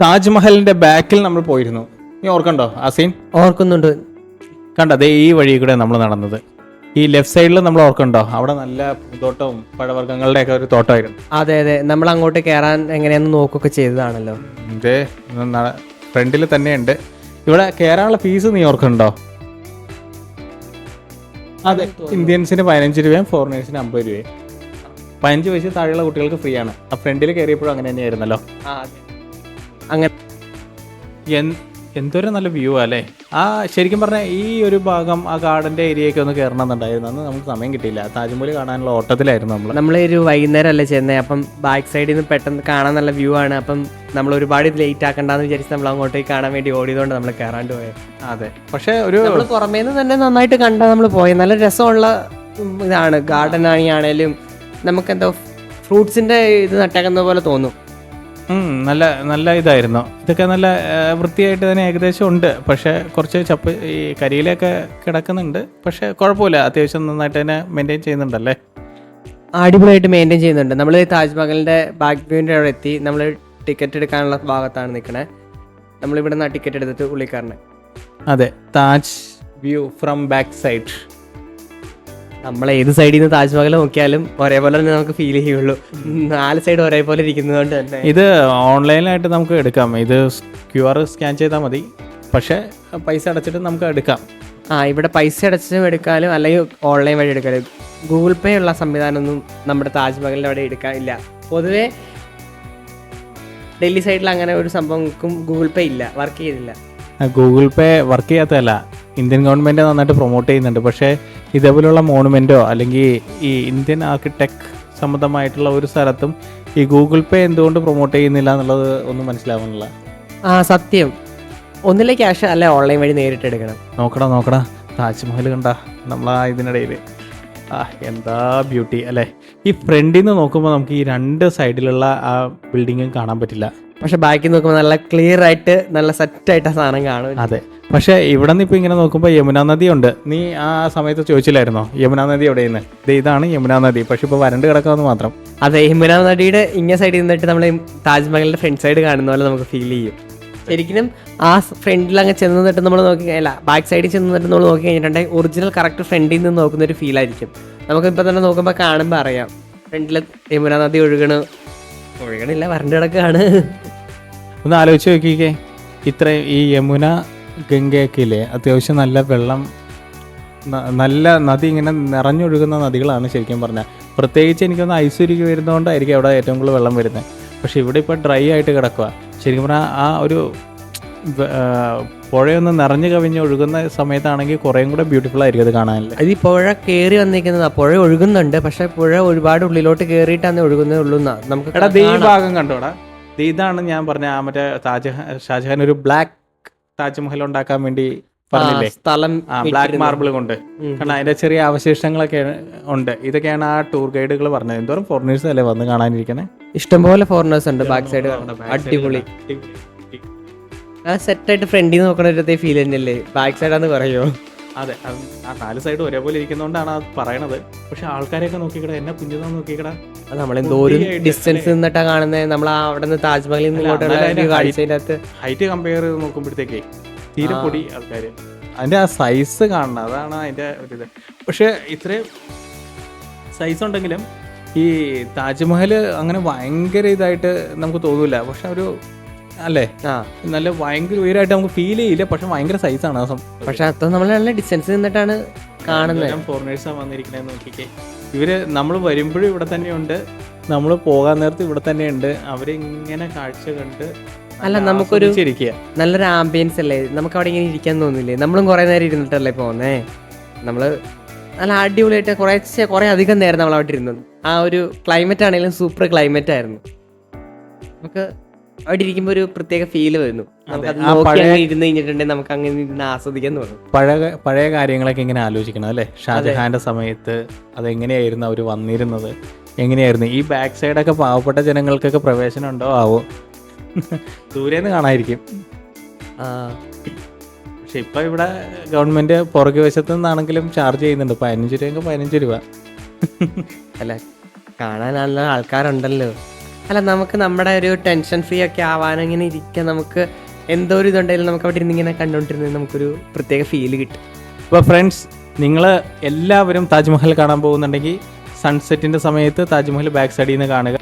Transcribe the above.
താജ്മഹലിന്റെ ബാക്കിൽ നമ്മൾ പോയിരുന്നു. നീ ഓർക്കണ്ടോ ആ സീൻ ഓർക്കുന്നുണ്ട്. കണ്ട അതേ ഈ വഴി കൂടെ നമ്മൾ നടന്നത്. ഈ ലെഫ്റ്റ് സൈഡിൽ നമ്മൾ ഓർക്കണ്ടോ അവിടെ നല്ല പൂന്തോട്ടവും പഴവർഗങ്ങളുടെ ഒക്കെ ഒരു തോട്ടമായിരുന്നു. അതെ അതെ. നമ്മൾ അങ്ങോട്ട് കയറാൻ എങ്ങനെയാന്ന് നോക്കുകയൊക്കെ ചെയ്തതാണല്ലോ. ഇതേ ഫ്രണ്ടിൽ തന്നെയുണ്ട്. ഇവിടെ കയറാനുള്ള ഫീസ് നീ ഓർക്കണ്ടോ? അതെ ഇന്ത്യൻസിന് പതിനഞ്ച് രൂപയും ഫോറിനേഴ്സിന് അമ്പത് രൂപയും. പതിനഞ്ച് വയസ്സിൽ താഴെയുള്ള കുട്ടികൾക്ക് ഫ്രീ ആണ്. ആ ഫ്രണ്ടിൽ കയറിയപ്പോഴും അങ്ങനെ തന്നെയായിരുന്നല്ലോ. അങ്ങനെ എന്തൊരു നല്ല വ്യൂ അല്ലേ? ആ ശരിക്കും പറഞ്ഞാൽ ഈ ഒരു ഭാഗം ആ ഗാർഡന്റെ ഏരിയയൊക്കെ ഒന്ന് കയറണം എന്നുണ്ടായിരുന്നു അന്ന് നമുക്ക് സമയം കിട്ടിയില്ല. താജ്മഹൽ കാണാനുള്ള ഓട്ടത്തിലായിരുന്നു നമ്മൾ നമ്മൾ ഒരു വൈകുന്നേരം അല്ലേ ചെന്നേ? അപ്പം ബാക്ക് സൈഡിൽ നിന്ന് പെട്ടെന്ന് കാണാൻ നല്ല വ്യൂ ആണ്. അപ്പം നമ്മൾ ഒരുപാട് ലേറ്റ് ആക്കണ്ടെന്ന് വിചാരിച്ച് നമ്മൾ അങ്ങോട്ടേക്ക് കാണാൻ വേണ്ടി ഓടിയതുകൊണ്ട് നമ്മൾ കയറാണ്ട് പോയത് അതെ. പക്ഷേ ഒരു നമ്മൾ പുറമേന്ന് തന്നെ നന്നായിട്ട് കണ്ടാ നമ്മൾ പോയത് നല്ല രസമുള്ള ഇതാണ്. ഗാർഡൻ ആണെങ്കിലും നമുക്ക് എന്തോ ഫ്രൂട്ട്സിന്റെ ഇത് നട്ടേക്കുന്ന പോലെ തോന്നും. നല്ല നല്ല ഇതായിരുന്നു. ഇതൊക്കെ നല്ല വൃത്തിയായിട്ട് തന്നെ ഏകദേശം ഉണ്ട്. പക്ഷേ കുറച്ച് ചപ്പ് ഈ കരിയിലൊക്കെ കിടക്കുന്നുണ്ട്. പക്ഷേ കുഴപ്പമില്ല. അത്യാവശ്യം നന്നായിട്ട് തന്നെ മെയിന്റെയിൻ ചെയ്യുന്നുണ്ടല്ലേ? അടിപൊളിയായിട്ട് മെയിന്റെയിൻ ചെയ്യുന്നുണ്ട്. നമ്മൾ താജ്മഹലിന്റെ ബാക്ക് വ്യൂവിന്റെ അവിടെ എത്തി. നമ്മൾ ടിക്കറ്റ് എടുക്കാനുള്ള ഭാഗത്താണ് നിൽക്കണേ നമ്മളിവിടെ നിന്ന് ടിക്കറ്റ് എടുത്തിട്ട് ഉള്ളിൽ അതെ Taj view from back side നമ്മൾ ഏത് സൈഡിൽ നിന്ന് താജ്മഹൽ നോക്കിയാലും ഒരേപോലെ തന്നെ നമുക്ക് ഫീൽ ചെയ്യുള്ളൂ. നാല് സൈഡ് ഒരേപോലെ ഇരിക്കുന്നതുകൊണ്ട് തന്നെ. ഇത് ഓൺലൈനായിട്ട് നമുക്ക് എടുക്കാം. ഇത് ക്യു ആർ സ്കാൻ ചെയ്താൽ മതി. പക്ഷേ പൈസ അടച്ചിട്ട് നമുക്ക് എടുക്കാം. ആ ഇവിടെ പൈസ അടച്ചും എടുക്കാനും അല്ലെങ്കിൽ ഓൺലൈൻ വഴി എടുക്കാനും ഗൂഗിൾ പേ ഉള്ള സംവിധാനമൊന്നും നമ്മുടെ താജ്മഹലിന്റെ അവിടെ എടുക്കാനില്ല പൊതുവേ ഡൽഹി സൈഡിൽ അങ്ങനെ ഒരു സംഭവങ്ങൾക്കും ഗൂഗിൾ പേ ഇല്ല. വർക്ക് ചെയ്തില്ല. ഗൂഗിൾ പേ വർക്ക് ചെയ്യാത്തതല്ല. ഇന്ത്യൻ ഗവൺമെന്റ് നന്നായിട്ട് പ്രൊമോട്ട് ചെയ്യുന്നുണ്ട്. പക്ഷേ ഇതേപോലുള്ള മോണുമെന്റോ അല്ലെങ്കിൽ ഈ ഇന്ത്യൻ ആർക്കിടെക്ട് സംബന്ധമായിട്ടുള്ള ഒരു സ്ഥലത്തും ഈ ഗൂഗിൾ പേ എന്തുകൊണ്ട് പ്രൊമോട്ട് ചെയ്യുന്നില്ല എന്നുള്ളത് ഒന്നും മനസ്സിലാവുന്നില്ല. ആ സത്യം. ഒന്നിലെ ക്യാഷ് അല്ല ഓൺലൈൻ വഴി നേരിട്ട് എടുക്കണം? നോക്കടാ നോക്കടാ. താജ്മഹൽ കണ്ട നമ്മളാ ഇതിനിടയിൽ ആ എന്താ ബ്യൂട്ടി അല്ലേ? ഈ ഫ്രണ്ടിൽ നിന്ന് നോക്കുമ്പോൾ നമുക്ക് ഈ രണ്ട് സൈഡിലുള്ള ആ ബിൽഡിങ്ങും കാണാൻ പറ്റില്ല. പക്ഷെ ബാക്കി നോക്കുമ്പോൾ നല്ല ക്ലിയർ ആയിട്ട് നല്ല സെറ്റായിട്ട് ആ സാധനം കാണും. അതെ. പക്ഷെ ഇവിടെ നിന്ന് ഇപ്പൊ ഇങ്ങനെ നോക്കുമ്പോൾ യമുന നദി ഉണ്ട്. നീ ആ സമയത്ത് ചോദിച്ചില്ലായിരുന്നോ? യമുന നദി എവിടെയെന്ന്? ഇതാണ് യമുന നദി. പക്ഷെ ഇപ്പോൾ വരണ്ട് കിടക്കാമെന്ന് മാത്രം. അതെ യമുന നദിയുടെ ഇങ്ങ സൈഡിൽ നിന്നിട്ട് നമ്മൾ താജ്മഹലിന്റെ ഫ്രണ്ട് സൈഡ് കാണുന്ന പോലെ നമുക്ക് ഫീൽ ചെയ്യും. ശരിക്കും ആ ഫ്രണ്ടിൽ അങ്ങ് ചെന്ന് നിന്നിട്ട് നമ്മൾ നോക്കി അല്ല ബാക്ക് സൈഡിൽ ചെന്ന് നിന്നിട്ട് നമ്മൾ നോക്കി കഴിഞ്ഞിട്ടുണ്ടെങ്കിൽ ഒറിജിനൽ കറക്റ്റ് ഫ്രണ്ടിൽ നിന്ന് നോക്കുന്ന ഒരു ഫീൽ ആയിരിക്കും. നമുക്ക് ഇപ്പൊ തന്നെ നോക്കുമ്പോൾ കാണുമ്പോൾ അറിയാം. ഫ്രണ്ടിൽ യമുന നദി ഒഴുകണ്. ഒഴുകണില്ല വരണ്ട കിടക്കാണ്. ഒന്ന് ആലോചിച്ച് നോക്കിക്കേ. ഇത്രയും ഈ യമുന ഗംഗയൊക്കെ ഇല്ലേ അത്യാവശ്യം നല്ല വെള്ളം നല്ല നദി ഇങ്ങനെ നിറഞ്ഞൊഴുകുന്ന നദികളാണ് ശരിക്കും പറഞ്ഞാൽ പ്രത്യേകിച്ച് എനിക്കൊന്ന് ഐസുരുക്കി വരുന്നതുകൊണ്ടായിരിക്കും അവിടെ ഏറ്റവും കൂടുതൽ വെള്ളം വരുന്നത്. പക്ഷേ ഇവിടെ ഇപ്പോൾ ഡ്രൈ ആയിട്ട് കിടക്കുക ശരിക്കും പറഞ്ഞാൽ ആ ഒരു പുഴയൊന്ന് നിറഞ്ഞു കവിഞ്ഞ് ഒഴുകുന്ന സമയത്താണെങ്കിൽ കുറേയും കൂടെ ബ്യൂട്ടിഫുൾ ആയിരിക്കും അത് കാണാനില്ല? അത് ഈ പുഴ കയറി വന്നിരിക്കുന്നത് പുഴ ഒഴുകുന്നുണ്ട് പക്ഷെ പുഴ ഒരുപാട് ഉള്ളിലോട്ട് കയറിയിട്ടാണ് ഒഴുകുന്നേ ഉള്ളൂ നമുക്ക് എടാ ദേ ഭാഗം കണ്ടോടാ ഇതാണ് ഞാൻ പറഞ്ഞ ആ മറ്റേ താജ്ഹ ഷാജഹാൻ ഒരു ബ്ലാക്ക് താജ്മഹൽ ഉണ്ടാക്കാൻ വേണ്ടി പറഞ്ഞില്ലേ? സ്ഥലം ബ്ലാക്ക് മാർബിൾ കൊണ്ട്. കാരണം അതിന്റെ ചെറിയ അവശേഷങ്ങളൊക്കെ ഉണ്ട്. ഇതൊക്കെയാണ് ആ ടൂർ ഗൈഡുകൾ പറഞ്ഞത്. എന്തോരം ഫോറിനേഴ്സ് അല്ലേ വന്ന് കാണാനിരിക്കണേ ഇഷ്ടംപോലെ ഫോറിനേഴ്സ് ഉണ്ട് ബാക്ക് സൈഡ് അടിപൊളി. ആ സെറ്റായിട്ട് ഫ്രണ്ടിൽ നോക്കണ ഒരു ഫീൽ തന്നെയല്ലേ? ബാക്ക് സൈഡാന്ന് പറയോ? അതെ ആ നാല് സൈഡ് ഒരേപോലെ ഇരിക്കുന്നതുകൊണ്ടാണ് അത് പറയണത്. പക്ഷെ ആൾക്കാരെയൊക്കെ നോക്കിക്കട എന്നെ കുഞ്ഞുതാന്ന് നോക്കിക്കട. നമ്മളെന്തോ ഒരു ഡിസ്റ്റൻസ് നിന്നിട്ടാ കാണുന്നത് നമ്മൾ അവിടെ നിന്ന് താജ്മഹലിൽ നിന്ന് ഹൈറ്റ് കമ്പയർ ചെയ്ത് നോക്കുമ്പോഴത്തേക്കേ തീരെ പൊടി ആൾക്കാര്. അതിന്റെ ആ സൈസ് കാണണം അതാണ് അതിന്റെ ഒരു ഇത്. പക്ഷെ ഇത്രയും സൈസ് ഉണ്ടെങ്കിലും ഈ താജ്മഹൽ അങ്ങനെ ഭയങ്കര ഇതായിട്ട് നമുക്ക് തോന്നൂല. പക്ഷെ ഒരു അല്ലേ? നല്ല ഭയങ്കര ഉയരമായിട്ട് നമുക്ക് ഫീൽ ചെയ്യില്ല. പക്ഷെ ഭയങ്കര സൈസാണ് ആ പക്ഷെ അത് നമ്മൾ നല്ല ഡിസ്റ്റൻസ് നിന്നിട്ടാണ് കാണുന്നത്. ഫോറിനേഴ്സാണ് വന്നിരിക്കുന്നത് നോക്കിക്കേ. ഇവർ നമ്മൾ വരുമ്പോഴും ഇവിടെ തന്നെയുണ്ട്. നമ്മൾ പോകാൻ നേരത്ത് ഇവിടെ തന്നെയുണ്ട്. അവരിങ്ങനെ കാഴ്ച കണ്ട് അല്ല, നമുക്കൊരു-. നല്ലൊരു ആംബിയൻസ് അല്ലേ? നമുക്ക് അവിടെ ഇങ്ങനെ ഇരിക്കാൻ തോന്നില്ലേ? നമ്മളും കുറെ നേരം ഇരുന്നിട്ടല്ലേ പോന്നേ? നമ്മൾ നല്ല അടിപൊളിയായിട്ട് കുറേ കുറെ അധികം നേരം നമ്മൾ അവിടെ ഇരുന്നു ആ ഒരു ക്ലൈമറ്റ് ആണെങ്കിലും സൂപ്പർ ക്ലൈമറ്റ് ആയിരുന്നു. നമുക്ക് അവിടെ ഇരിക്കുമ്പോൾ ഒരു പ്രത്യേക ഫീൽ വരുന്നു. നമുക്ക് അങ്ങനെ ഇരുന്ന് കഴിഞ്ഞിട്ടുണ്ടെങ്കിൽ നമുക്ക് അങ്ങനെ ഇരുന്ന് ആസ്വദിക്കാൻ തോന്നും. പഴയ പഴയ കാര്യങ്ങളൊക്കെ ഇങ്ങനെ ആലോചിക്കണം അല്ലേ? ഷാജഹാന്റെ സമയത്ത് അതെങ്ങനെയായിരുന്നു അവർ വന്നിരുന്നത്? എങ്ങനെയായിരുന്നു? ഈ ബാക്ക് സൈഡ് ഒക്കെ പാവപ്പെട്ട ജനങ്ങൾക്കൊക്കെ പ്രവേശനം ഉണ്ടോ? ആവോ? ദൂരേന്ന് കാണാതിരിക്കും. പക്ഷെ ഇപ്പൊ ഇവിടെ ഗവൺമെന്റ് പുറകെ വശത്തു നിന്നാണെങ്കിലും ചാർജ് ചെയ്യുന്നുണ്ട്. പതിനഞ്ച് രൂപ പതിനഞ്ച് രൂപ. അല്ല കാണാനുള്ള ആൾക്കാരുണ്ടല്ലോ. അല്ല നമുക്ക് നമ്മുടെ ഒരു ടെൻഷൻ ഫ്രീ ഒക്കെ ആവാൻ ഇങ്ങനെ ഇരിക്കാൻ നമുക്ക് എന്തോ ഒരു ഇതുണ്ടെങ്കിലും നമുക്ക് അവിടെ ഇരുന്ന് ഇങ്ങനെ കണ്ടുകൊണ്ടിരുന്നത് നമുക്കൊരു പ്രത്യേക ഫീൽ കിട്ടും. അപ്പോൾ ഫ്രണ്ട്സ് നിങ്ങൾ എല്ലാവരും താജ്മഹൽ കാണാൻ പോകുന്നുണ്ടെങ്കിൽ സൺസെറ്റിന്റെ സമയത്ത് താജ്മഹൽ ബാക്ക് സൈഡിൽ നിന്ന് കാണുക.